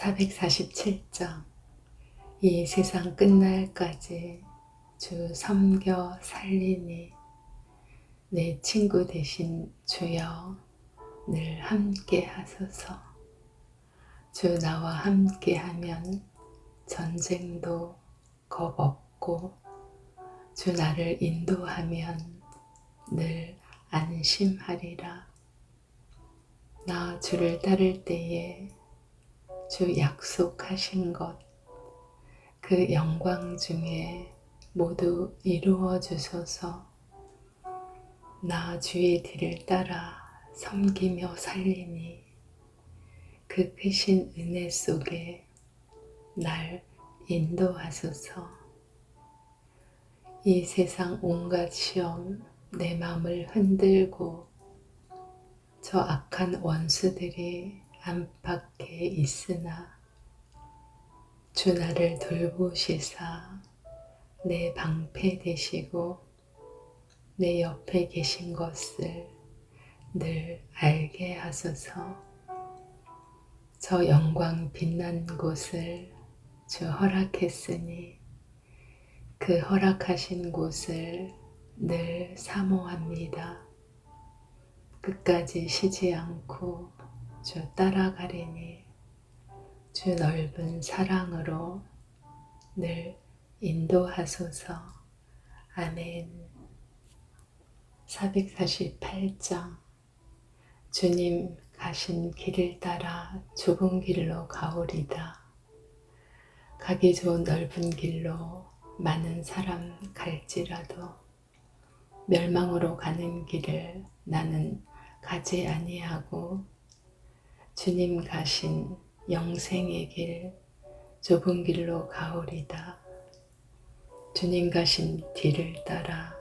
447장 이 세상 끝날까지 주 섬겨 살리니 내 친구 되신 주여 늘 함께 하소서. 주 나와 함께 하면 전쟁도 겁 없고 주 나를 인도하면 늘 안심하리라. 나 주를 따를 때에 주 약속하신 것, 그 영광 중에 모두 이루어 주소서. 나 주의 뒤를 따라 섬기며 살리니 그 크신 은혜 속에 날 인도하소서. 이 세상 온갖 시험 내 마음을 흔들고 저 악한 원수들이 안팎에 있으나 주 나를 돌보시사 내 방패 되시고 내 옆에 계신 것을 늘 알게 하소서 저 영광 빛난 곳을 주 허락했으니 그 허락하신 곳을 늘 사모합니다. 끝까지 쉬지 않고 주 따라가리니 주 넓은 사랑으로 늘 인도하소서. 아멘. 448장 주님 가신 길을 따라 좁은 길로 가오리다. 가기 좋은 넓은 길로 많은 사람 갈지라도 멸망으로 가는 길을 나는 가지 아니하고 주님 가신 영생의 길 좁은 길로 가오리다. 주님 가신 뒤를 따라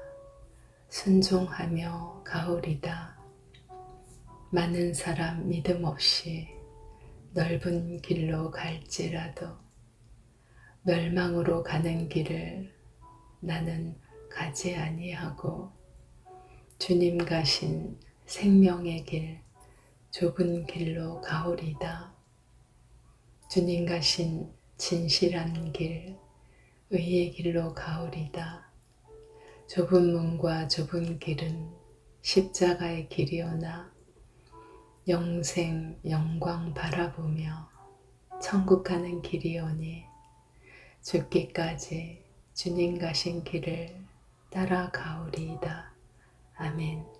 순종하며 가오리다. 많은 사람 믿음 없이 넓은 길로 갈지라도 멸망으로 가는 길을 나는 가지 아니하고 주님 가신 생명의 길 좁은 길로 가오리다. 주님 가신 진실한 길, 의의 길로 가오리다. 좁은 문과 좁은 길은 십자가의 길이오나 영생, 영광 바라보며 천국 가는 길이오니 죽기까지 주님 가신 길을 따라가오리이다. 아멘.